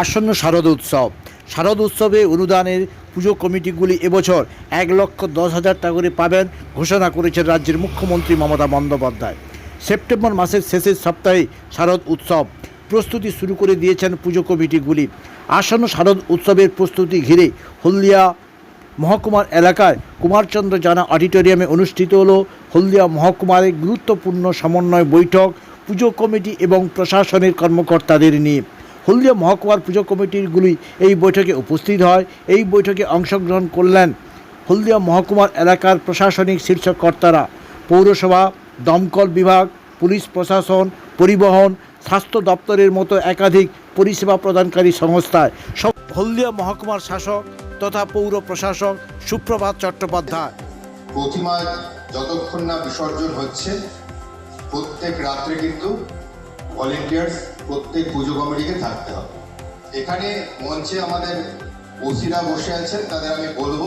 আসন্ন শারদ উৎসব। শারদ উৎসবে অনুদানের পুজো কমিটিগুলি এবছর এক লক্ষ দশ হাজার টাকা করে পাবেন ঘোষণা করেছেন রাজ্যের মুখ্যমন্ত্রী মমতা বন্দ্যোপাধ্যায়। সেপ্টেম্বর মাসের শেষের সপ্তাহে শারদ উৎসব প্রস্তুতি শুরু করে দিয়েছেন পুজো কমিটিগুলি। আসন্ন শারদ উৎসবের প্রস্তুতি ঘিরে হলদিয়া মহকুমার এলাকায় কুমারচন্দ্র জানা অডিটোরিয়ামে অনুষ্ঠিত হল হলদিয়া মহকুমারের গুরুত্বপূর্ণ সমন্বয় বৈঠক, পুজো কমিটি এবং প্রশাসনের কর্মকর্তাদের নিয়ে। হলদিয়া মহকুমার পুজো কমিটিগুলি এই বৈঠকে উপস্থিত হয়। এই বৈঠকে অংশগ্রহণ করলেন হলদিয়া মহকুমার এলাকার প্রশাসনিক শীর্ষ কর্তারা পৌরসভা, দমকল বিভাগ, পুলিশ প্রশাসন, পরিবহন, স্বাস্থ্য দপ্তরের মতো একাধিক পরিষেবা প্রদানকারী সংস্থায় সব হলদিয়া মহকুমার শাসক তথা পৌর প্রশাসক সুপ্রভাত চট্টোপাধ্যায়। প্রতিমা যতক্ষণ না বিসর্জন হচ্ছে, প্রত্যেক রাত্রে কিন্তু ভলেন্টিয়ার্স প্রত্যেক পুজো কমিটিকে থাকতে হবে। এখানে মঞ্চে আমাদের ওসিরা বসে আছেন, তাদের আমি বলব,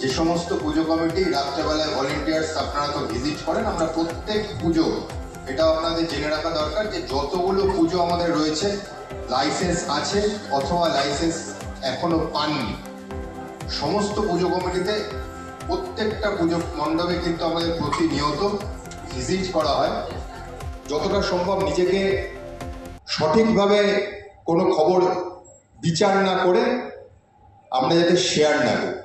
যে সমস্ত পুজো কমিটি রাত্রেবেলায় ভলেন্টিয়ার্স আপনারা তো ভিজিট করেন, আমরা প্রত্যেক পুজো, এটা আপনাদের জেনে রাখা দরকার যে যতগুলো পুজো আমাদের রয়েছে লাইসেন্স আছে অথবা লাইসেন্স এখনও পাননি। সমস্ত পুজো কমিটিতে প্রত্যেকটা পুজো মণ্ডপে কিন্তু আমাদের প্রতিনিয়ত ভিজিট করা হয়। যতটা সম্ভব নিজেকে সঠিকভাবে কোনো খবর বিচার না করে আমরা যাতে শেয়ার না করি।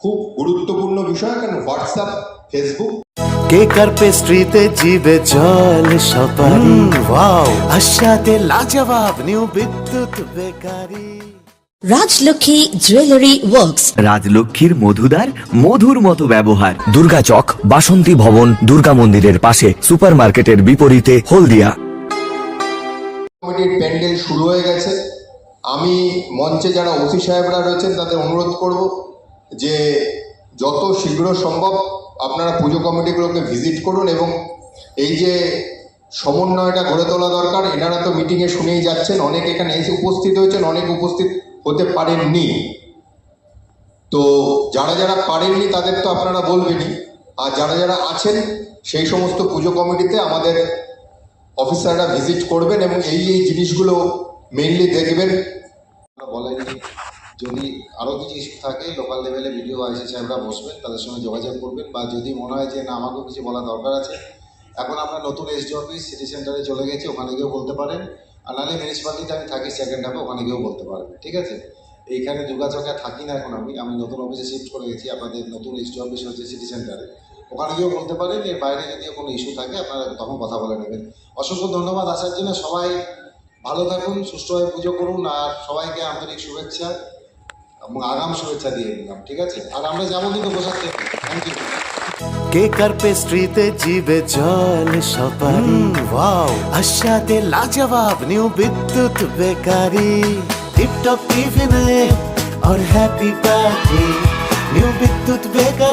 খুব গুরুত্বপূর্ণ বিষয় কারণ হোয়াটসঅ্যাপ ফেসবুক কেক আর পেস্ট্রিতে জিবে জল সপারি। ওয়াও আশাতে লাজবাব new Bidyut bakery. Rajlakshmi jewellery works. রাজলক্ষ্মীর মধুদার মধুর মতো ব্যবহার। দুর্গা চক বাসন্তী ভবন দুর্গা মন্দিরের পাশে সুপারমার্কেটের বিপরীতে হলদিয়া। কমিটির প্যান্ডেল শুরু হয়ে গেছে। আমি মঞ্চে যারা ওসি সাহেবরা রয়েছেন তাদের অনুরোধ করব যে যত শীঘ্র সম্ভব আপনারা পুজো কমিটিগুলোকে ভিজিট করুন এবং এই যে সমন্বয়টা গড়ে তোলা দরকার, এনারা তো মিটিংয়ে শুনেই যাচ্ছেন, অনেক এখানে এসে উপস্থিত হয়েছেন, অনেক উপস্থিত হতে পারেননি। তো যারা যারা পারেননি তাদের তো আপনারা বলবেনই। আর যারা যারা আছেন, সেই সমস্ত পুজো কমিটিতে আমাদের অফিসাররা ভিজিট করবেন এবং এই এই জিনিসগুলো মেইনলি দেখবেন। বলেনি যদি আরও কিছু ইস্যু থাকে লোকাল লেভেলে ভিডিও আইসি সাহেবরা বসবেন, তাদের সঙ্গে যোগাযোগ করবেন, বা যদি মনে হয় যে না, আমাকেও কিছু বলা দরকার আছে, এখন আমরা নতুন এসডি অফিস সিটি সেন্টারে চলে গেছি, ওখানে গিয়েও বলতে পারেন, আর নাহলে মিউনিসিপ্যালিটিতে আমি থাকি সেকেন্ড হাফে ওখানে গিয়েও বলতে পারবেন, ঠিক আছে? এইখানে যোগাযোগে থাকি না এখন আমি আমি নতুন অফিসে শিফট করে গেছি, আপনাদের নতুন এসডি অফিস হচ্ছে সিটি সেন্টারে ওখানে গিয়েও বলতে পারেন এর বাইরে যদি কোনো ইস্যু থাকে আপনারা তখন কথা বলে নেবেন অসংখ্য ধন্যবাদ আসার জন্য সবাই ভালো থাকুন সুস্থভাবে পুজো করুন আর সবাইকে আন্তরিক শুভেচ্ছা এবং আগাম শুভেচ্ছা দিয়ে দিলাম ঠিক আছে আর আমরা যাবো কিন্তু বসার থেকে থ্যাংক ইউ কেক আর পেস্ট্রিতে জিবে জল সপারি ওয়াও আশাতে লাজবাব নিউ বিদ্যুৎ বেকারি টিপটপ টিফিনে और happy party new Bidyut bakery